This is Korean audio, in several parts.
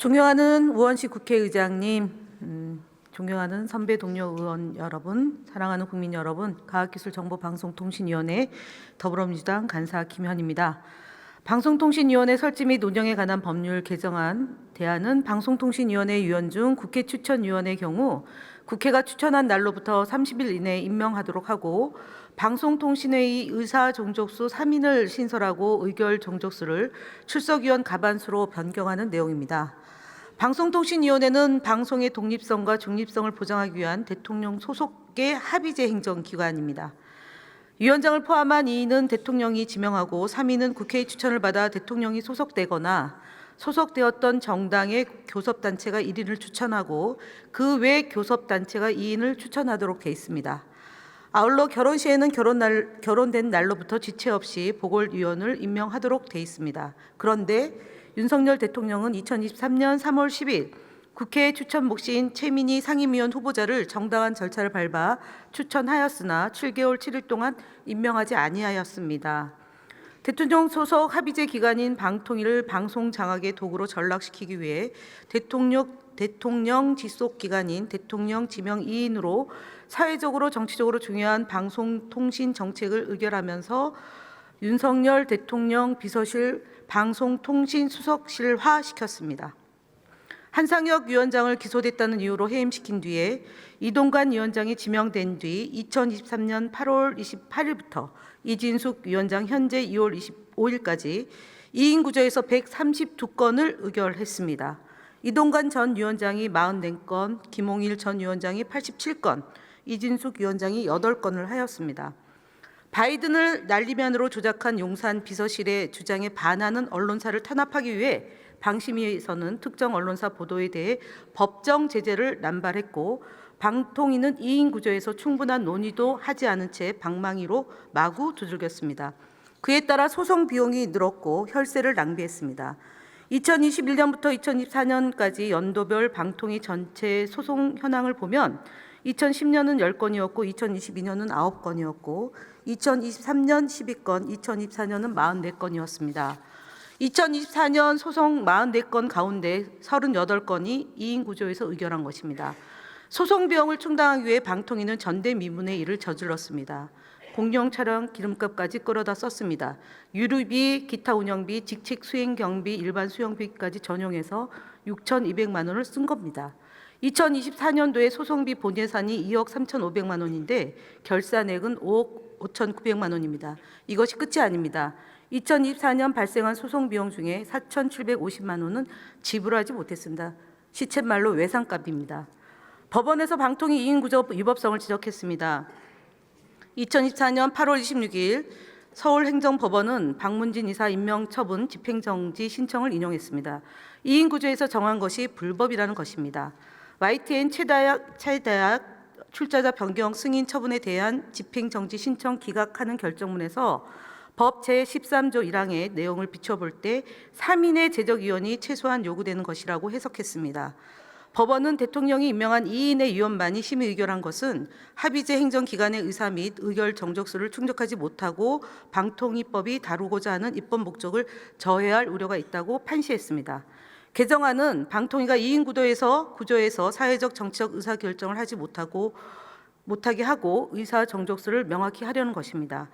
존경하는 우원식 국회의장님, 음, 존경하는 선배 동료 의원 여러분, 사랑하는 국민 여러분, 과학기술정보방송통신위원회 더불어민주당 간사 김현입니다. 방송통신위원회 설치 및 운영에 관한 법률 개정안 대안은 방송통신위원회 위원 중 국회 추천위원의 경우 국회가 추천한 날로부터 30일 이내에 임명하도록 하고 방송통신회의 의사 종족수 3인을 신설하고 의결 종족수를 출석위원 가반수로 변경하는 내용입니다. 방송통신위원회는 방송의 독립성과 중립성을 보장하기 위한 대통령 소속의 합의제 행정기관입니다. 위원장을 포함한 2인은 대통령이 지명하고 3인은 국회의 추천을 받아 대통령이 소속되거나 소속되었던 정당의 교섭단체가 1인을 추천하고 그 외 교섭단체가 2인을 추천하도록 돼 있습니다. 아울러 결혼 시에는 결혼 날, 결혼된 날로부터 지체 없이 보궐위원을 임명하도록 돼 있습니다. 그런데 윤석열 대통령은 2023년 3월 10일 국회 추천 몫인 최민희 상임위원 후보자를 정당한 절차를 밟아 추천하였으나 7개월 7일 동안 임명하지 아니하였습니다. 대통령 소속 합의제 기관인 방통위를 방송 장악의 도구로 전락시키기 위해 대통령 대통령 지속 기관인 대통령 지명 2인으로 사회적으로 정치적으로 중요한 방송 통신 정책을 의결하면서 윤석열 대통령 비서실 방송통신수석실화 시켰습니다. 한상혁 위원장을 기소됐다는 이유로 해임시킨 뒤에 이동관 위원장이 지명된 뒤 2023년 8월 28일부터 이진숙 위원장 현재 2월 25일까지 2인 구조에서 132건을 의결했습니다. 이동관 전 위원장이 44건, 김홍일 전 위원장이 87건, 이진숙 위원장이 8건을 하였습니다. 바이든을 날리면으로 조작한 용산 비서실의 주장에 반하는 언론사를 탄압하기 위해 방심위에서는 특정 언론사 보도에 대해 법정 제재를 남발했고 방통위는 2인 구조에서 충분한 논의도 하지 않은 채 방망이로 마구 두들겼습니다. 그에 따라 소송 비용이 늘었고 혈세를 낭비했습니다. 2021년부터 2024년까지 연도별 방통위 전체 소송 현황을 보면 2010년은 10건이었고 2022년은 9건이었고 2023년 12건, 2024년은 44건이었습니다. 2024년 소송 44건 가운데 38건이 2인 구조에서 의결한 것입니다. 소송 비용을 충당하기 위해 방통위는 전대미문의 일을 저질렀습니다. 공영 차량 기름값까지 끌어다 썼습니다. 유류비, 기타 운영비, 직책 수행 경비, 일반 수영비까지 전용해서 6,200만 원을 쓴 겁니다. 2024년도에 소송비 본 예산이 2억 3,500만 원인데 결산액은 5억 5,900만 원입니다. 이것이 끝이 아닙니다. 2024년 발생한 소송 비용 중에 4,750만 원은 지불하지 못했습니다. 시쳇말로 외상값입니다. 법원에서 방통위 2인 구조 위법성을 지적했습니다. 2024년 8월 26일 서울행정법원은 박문진 이사 임명 처분 집행정지 신청을 인용했습니다. 2인 구조에서 정한 것이 불법이라는 것입니다. YTN 최다약, 최다약 출자자 변경 승인 처분에 대한 집행정지 신청 기각하는 결정문에서 법 제13조 1항의 내용을 비춰볼 때 3인의 제적위원이 최소한 요구되는 것이라고 해석했습니다. 법원은 대통령이 임명한 2인의 위원만이 심의 의결한 것은 합의제 행정기관의 의사 및 의결 정족수를 충족하지 못하고 방통위법이 다루고자 하는 입법 목적을 저해할 우려가 있다고 판시했습니다. 개정안은 방통위가 2인 구도에서 구조에서 사회적 정치적 의사 결정을 하지 못하고 못하게 하고 의사 정족수를 명확히 하려는 것입니다.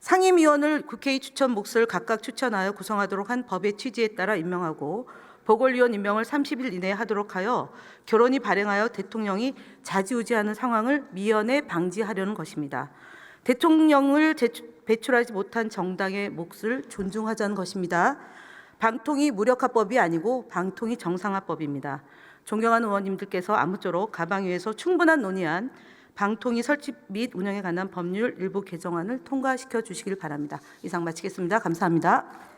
상임위원을 국회의 추천 몫을 각각 추천하여 구성하도록 한 법의 취지에 따라 임명하고 보궐위원 임명을 30일 이내에 하도록 하여 결혼이 발행하여 대통령이 자지우지하는 상황을 미연에 방지하려는 것입니다. 대통령을 배출하지 못한 정당의 몫을 존중하자는 것입니다. 방통위 무력화법이 아니고 방통위 정상화법입니다. 존경하는 의원님들께서 아무쪼록 가방위에서 충분한 논의한 방통위 설치 및 운영에 관한 법률 일부 개정안을 통과시켜 주시길 바랍니다. 이상 마치겠습니다. 감사합니다.